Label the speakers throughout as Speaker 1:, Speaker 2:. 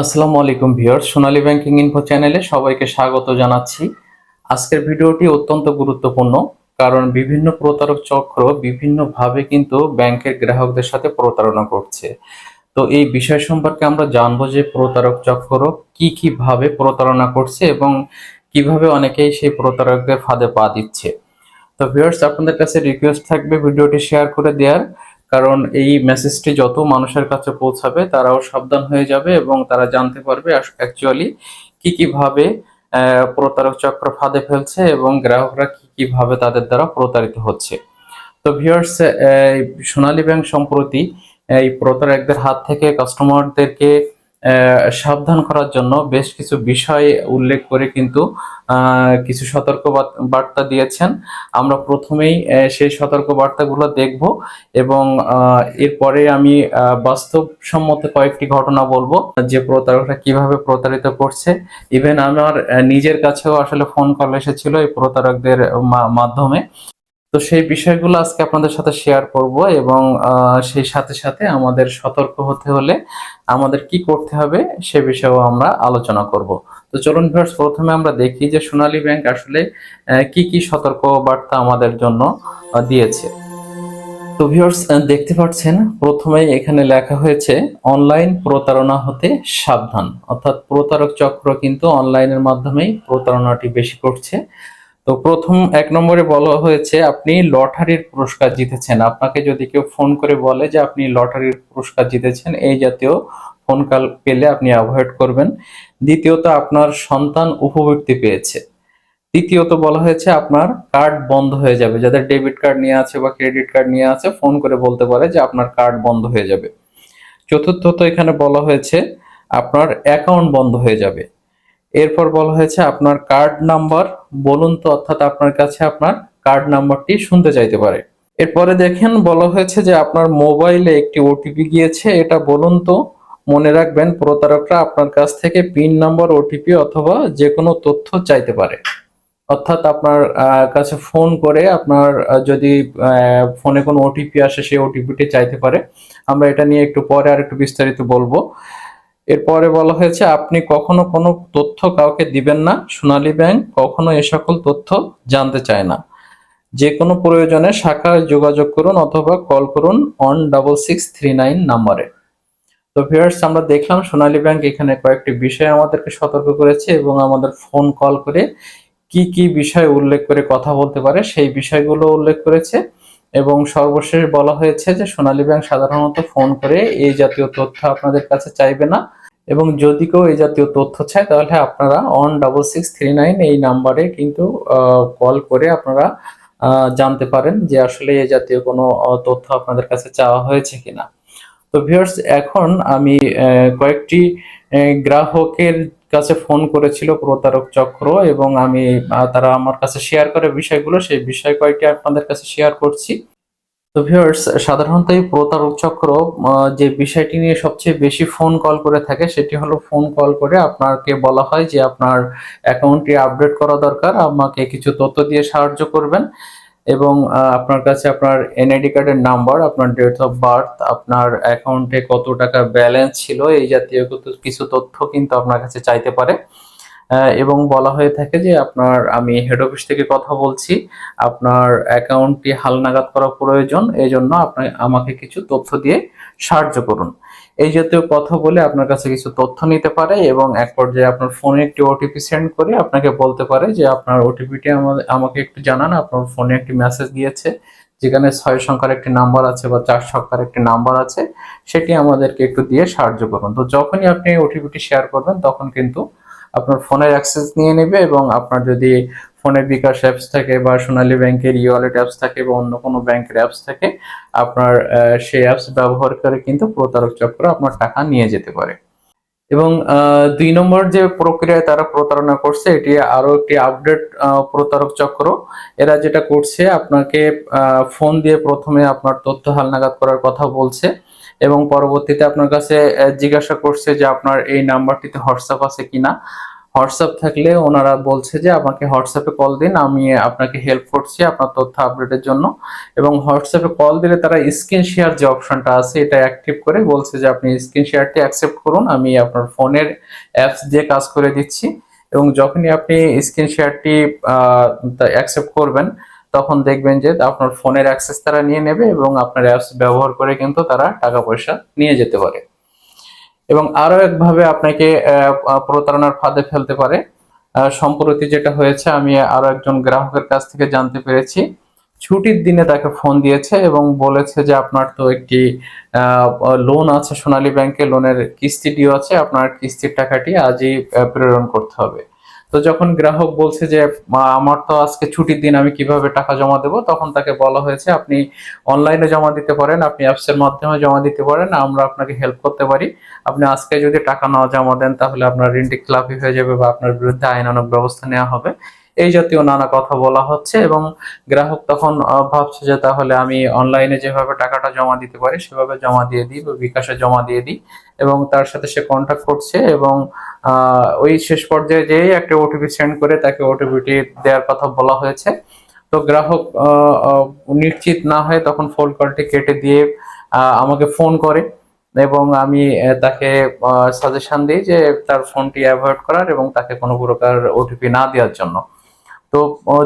Speaker 1: আসসালামু আলাইকুম ভিউয়ার্স, সোনালী banking info চ্যানেলে সবাইকে স্বাগত জানাচ্ছি। আজকের ভিডিওটি অত্যন্ত গুরুত্বপূর্ণ, কারণ বিভিন্ন প্রতারক চক্র বিভিন্নভাবে কিন্তু ব্যাংকের গ্রাহকদের সাথে প্রতারণা করছে। তো এই বিষয় সম্পর্কে আমরা জানব যে প্রতারক চক্র কি কি ভাবে প্রতারণা করছে এবং কীভাবে অনেকেই সেই প্রতারকদের ফাঁদে পা দিচ্ছে। তো ভিউয়ার্স, আপনাদের কাছে রিকোয়েস্ট থাকবে ভিডিওটি শেয়ার করে দেওয়ার। কারণ এই মেসেজটি যত মানুষের কাছে পৌঁছাবে, তারাও সাবধান হয়ে যাবে এবং তারা জানতে পারবে অ্যাকচুয়ালি কি কীভাবে প্রতারক চক্র ফাঁদে ফেলছে এবং গ্রাহকরা কি কীভাবে তাদের দ্বারা প্রতারিত হচ্ছে। তো ভিউয়ার্স সোনালী ব্যাংক সম্প্রতি, এই প্রতারকদের হাত থেকে কাস্টমারদেরকে সাবধান করার জন্য বেশ কিছু বিষয় উল্লেখ করে কিন্তু কিছু সতর্ক বার্তা দিয়েছেন। আমরা প্রথমেই সেই সতর্ক বার্তাগুলো দেখব এবং এরপরে আমি বাস্তবসম্মত কয়েকটি ঘটনা বলব, যে প্রতারকরা কীভাবে প্রতারিত করছে। ইভেন আমার নিজের কাছেও আসলে ফোন কল এসেছিল এই প্রতারকদের মাধ্যমে। তো সেই বিষয়গুলো আজকে আপনাদের সাথে শেয়ার করব এবং সেই সাথে সাথে আমাদের সতর্ক হতে হলে আমাদের কি করতে হবে সে বিষয়েও আমরা আলোচনা করব। তো চলুন ভিউয়ার্স প্রথমে আমরা দেখি যে সোনালী ব্যাংক আসলে কি কি সতর্ক বার্তা আমাদের জন্য দিয়েছে। তো ভিউয়ার্স দেখতে পাচ্ছেন, প্রথমেই এখানে লেখা হয়েছে, অনলাইন প্রতারণা হতে সাবধান। অর্থাৎ প্রতারক চক্র কিন্তু অনলাইনের মাধ্যমেই প্রতারণাটি বেশি করছে। তো প্রথম এক নম্বরে বলা হয়েছে, আপনি লটারির পুরস্কার জিতেছেন। আপনাকে যদি কেউ ফোন করে বলে যে আপনি লটারির পুরস্কার জিতেছেন, এই জাতীয় ফোন কল পেলে আপনি অ্যাভয়েড করবেন। দ্বিতীয়ত, আপনার সন্তান উপবৃত্তি পেয়েছে। তৃতীয়ত বলা হয়েছে, আপনার কার্ড বন্ধ হয়ে যাবে। যাদের ডেবিট কার্ড নিয়ে আছে বা ক্রেডিট কার্ড নিয়ে আছে, ফোন করে বলতে পারে যে আপনার কার্ড বন্ধ হয়ে যাবে। চতুর্থত এখানে বলা হয়েছে, আপনার অ্যাকাউন্ট বন্ধ হয়ে যাবে। এরপর বলা হয়েছে আপনার কার্ড নাম্বার বলুন তো অর্থাৎ আপনার কাছে আপনার কার্ড নাম্বারটি শুনতে চাইতে পারে। এরপরে দেখেন, বলা হয়েছে যে আপনার মোবাইলে একটি ওটিপি গিয়েছে, এটা বলুন তো, মনে রাখবেন প্রতারকরা আপনার কাছ থেকে পিন নাম্বার ওটিপি অথবা যে কোনো তথ্য চাইতে পারে। অর্থাৎ আপনার কাছে ফোন করে আপনার যদি ফোনে কোনো ওটিপি আসে, সেই ওটিপিটি চাইতে পারে। আমরা এটা নিয়ে একটু পরে আর একটু বিস্তারিত বলব। এরপরে বলা হয়েছে, আপনি কখনো কোনো তথ্য কাউকে দিবেন না। সোনালী ব্যাংক কখনো এ সকল তথ্য জানতে চায় না। যে কোনো প্রয়োজনে শাখায় যোগাযোগ করুন অথবা কল করুন on double six three nine নাম্বারে। তো ভিউয়ার্স, আমরা দেখলাম সোনালী ব্যাংক এখানে কয়েকটি বিষয় আমাদেরকে সতর্ক করেছে এবং আমাদের ফোন কল করে কি কি বিষয় উল্লেখ করে কথা বলতে পারে সেই বিষয়গুলো উল্লেখ করেছে। এবং সর্বশেষ বলা হয়েছে যে, সোনালী ব্যাংক সাধারণত ফোন করে এই জাতীয় তথ্য আপনাদের কাছে চাইবে না। এবং যদি কেউ এই জাতীয় তথ্য চায়, তাহলে আপনারা on double six three nine এই নাম্বারে কিন্তু কল করে আপনারা জানতে পারেন যে আসলে এই জাতীয় কোনো তথ্য আপনাদের কাছে চাওয়া হয়েছে কিনা। তো ভিউয়ার্স এখন আমি কয়েকটি গ্রাহকের কাছে ফোন করেছিল প্রতারক চক্র এবং আমি তারা আমার কাছে শেয়ার করে বিষয়গুলো। সেই বিষয় কয়েকটি আপনাদের কাছে শেয়ার করছি। তো ভিউয়ার্স সাধারণত এই প্রতারক চক্র যে বিষয়টি নিয়ে সবচেয়ে বেশি ফোন কল করে থাকে, সেটি হলো ফোন কল করে আপনাকে বলা হয় যে আপনার অ্যাকাউন্টটি আপডেট করা দরকার, আমাকে কিছু তথ্য দিয়ে সাহায্য করবেন এবং আপনার কাছে আপনার এনআইডি কার্ডের নাম্বার আপনার ডেট অফ বার্থ আপনার অ্যাকাউন্টে কত টাকা ব্যালেন্স ছিল, এই জাতীয় কিছু- তথ্য কিন্তু আপনার কাছে চাইতে পারে। এবং বলা হয়ে থাকে যে আপনার, আমি হেড অফিস থেকে কথা বলছি, আপনার অ্যাকাউন্টটি হালনাগাদ করা প্রয়োজন এই জন্য আপনি আমাকে কিছু তথ্য দিয়ে সাহায্য করুন। এই জাতীয় কথা বলে আপনার কাছে কিছু তথ্য নিতে পারে এবং এক পর্যায়ে আপনার ফোনে একটি ওটিপি সেন্ড করে আপনাকে বলতে পারে যে আপনার ওটিপিটি আমাকে একটু জানান, আপনার ফোনে একটি মেসেজ গিয়েছে, যেখানে ছয় সংখ্যার একটি নাম্বার আছে বা চার সংখ্যার একটি নাম্বার আছে, সেটি আমাদেরকে একটু দিয়ে সাহায্য করুন। তো যখনই আপনি ওটিপিটি শেয়ার করবেন, তখন কিন্তু আপনার ফোনের অ্যাক্সেস নিয়ে নেবে এবং আপনার যদি ফোনে বিকাশ অ্যাপস থাকে বা সোনালী ব্যাংকের ই ওয়ালেট অ্যাপস থাকে বা অন্য কোনো ব্যাংকের অ্যাপস থাকে, আপনার সেই অ্যাপস ব্যবহার করে কিন্তু প্রতারক চক্র আপনার টাকা নিয়ে যেতে পারে। এবং দুই নম্বর যে প্রক্রিয়ায় তারা প্রতারণা করছে, এটি আরও একটি আপডেট প্রতারক চক্র। এরা যেটা করছে, আপনাকে ফোন দিয়ে প্রথমে আপনার তথ্য হালনাগাদ করার কথা বলছে এবং পরবর্তীতে আপনার কাছে জিজ্ঞাসা করছে যে আপনার এই নাম্বারটিতে হোয়াটসঅ্যাপ আছে কিনা। হোয়াটসঅ্যাপ থাকলে ওনারা বলছে যে, আমাকে হোয়াটসঅ্যাপে কল দিন, আমি আপনাকে হেল্প করছি আপনার তথ্য আপডেটের জন্য। এবং হোয়াটসঅ্যাপে কল দিলে তারা স্ক্রিন শেয়ার যে অপশনটা আছে, এটা অ্যাক্টিভ করে বলছে যে, আপনি স্ক্রিন শেয়ারটি অ্যাকসেপ্ট করুন, আমি আপনার ফোনের অ্যাপস দিয়ে কাজ করে দিচ্ছি। এবং যখনই আপনি স্ক্রিন শেয়ারটি অ্যাকসেপ্ট করবেন, তখন দেখবেন যে, আপনার ফোনের অ্যাক্সেস তারা নিয়ে নেবে এবং আপনার অ্যাপস ব্যবহার করে কিন্তু তারা টাকা পয়সা নিয়ে যেতে পারে। এবং আরও একভাবে আপনাকে প্রতারণার ফাঁদে ফেলতে পারে। সম্প্রতি যেটা হয়েছে, আমি আরও একজন গ্রাহকের কাছ থেকে জানতে পেরেছি। ছুটির দিনে তাকে ফোন দিয়েছে এবং বলেছে যে আপনার তো একটি লোন আছে সোনালী ব্যাংকে লোনের কিস্তি ডিউ আছে, আপনার কিস্তির টাকাটি আজই প্রেরণ করতে হবে। তো যখন গ্রাহক বলছে যে আমার তো আজকে ছুটির দিন, আমি কীভাবে টাকা জমা দেব? তখন তাকে বলা হয়েছে, আপনি অনলাইনে জমা দিতে পারেন, আপনি অ্যাপসের মাধ্যমে জমা দিতে পারেন, আমরা আপনাকে হেল্প করতে পারি। আপনি আজকে যদি টাকা না জমা দেন, তাহলে আপনার ঋণটি খেলাপি হয়ে যাবে বা আপনার বিরুদ্ধে আইনানুগ ব্যবস্থা নেওয়া হবে। এই জাতীয় নানা কথা বলা হচ্ছে এবং গ্রাহক তখন ভাবছে যে তাহলে আমি অনলাইনে যেভাবে টাকাটা জমা দিতে পারি, সেভাবে জমা দিয়ে দিই বা বিকাশে জমা দিয়ে দিই এবং তার সাথে সে কন্ট্যাক্ট করছে এবং ওই শেষ পর্যায়ে যেই একটা ওটিপি সেন্ড করে তাকে ওটিপিটি দেওয়ার কথা বলা হয়েছে। তো গ্রাহক নিশ্চিত না হয়ে তখন ফোন কলটি কেটে দিয়ে আমাকে ফোন করে এবং আমি তাকে সাজেশন দিই যে তার ফোনটি অ্যাভয়েড করার এবং তাকে কোনো প্রকার ওটিপি না দেওয়ার জন্য। তো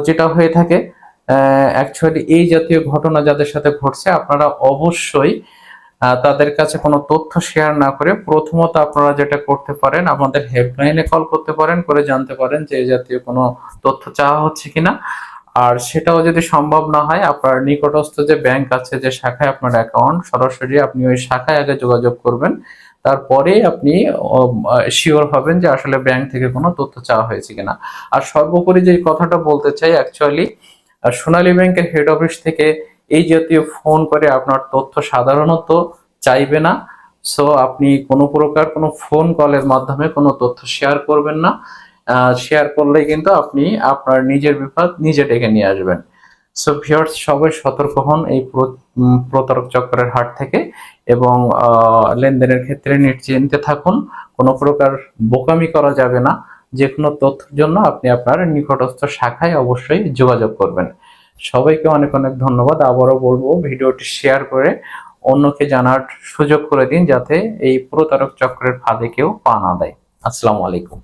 Speaker 1: যেটা হয়ে থাকে অ্যাকচুয়ালি এই জাতীয় ঘটনা যাদের সাথে ঘটছে, আপনারা অবশ্যই তাদের কাছে কোনো তথ্য শেয়ার না করে প্রথমত আপনারা যেটা করতে পারেন, আমাদের হেল্পলাইনে কল করতে পারেন, করে জানতে পারেন যে এই জাতীয় কোনো তথ্য চাওয়া হচ্ছে কিনা। আর সেটাও যদি সম্ভব না হয়, আপনার নিকটস্থ যে ব্যাংক আছে, যে শাখায় আপনার অ্যাকাউন্ট সরাসরি আপনি ওই শাখায় আগে যোগাযোগ করবেন। তারপরে আপনি শিওর হবেন যে আসলে ব্যাংক থেকে কোনো তথ্য চাওয়া হয়েছে কিনা। আর সর্বোপরি যে কথাটা বলতে চাই অ্যাকচুয়ালি সোনালী ব্যাংকের হেড অফিস থেকে এই জাতীয় ফোন করে আপনার তথ্য সাধারণত চাইবে না। সো আপনি কোনো প্রকার কোনো ফোন কলের মাধ্যমে কোনো তথ্য শেয়ার করবেন না। শেয়ার করলে কিন্তু আপনি আপনার নিজের বিপদ নিজে ডেকে নিয়ে আসবেন। সো ভিউয়ার্স সবাই সতর্ক হন এই প্রতারক চক্রের হাট থেকে এবং লেনদেনের ক্ষেত্রে নিশ্চিন্তে থাকুন। কোনো প্রকার বোকামি করা যাবে না। যে কোনো তথ্যের জন্য আপনি আপনার নিকটস্থ শাখায় অবশ্যই যোগাযোগ করবেন। সবাইকে অনেক অনেক ধন্যবাদ। আবারও বলব, ভিডিওটি শেয়ার করে অন্যকে জানার সুযোগ করে দিন যাতে এই প্রতারক চক্রের ফাঁদে কেউ পা না দেয়। আসসালামু আলাইকুম।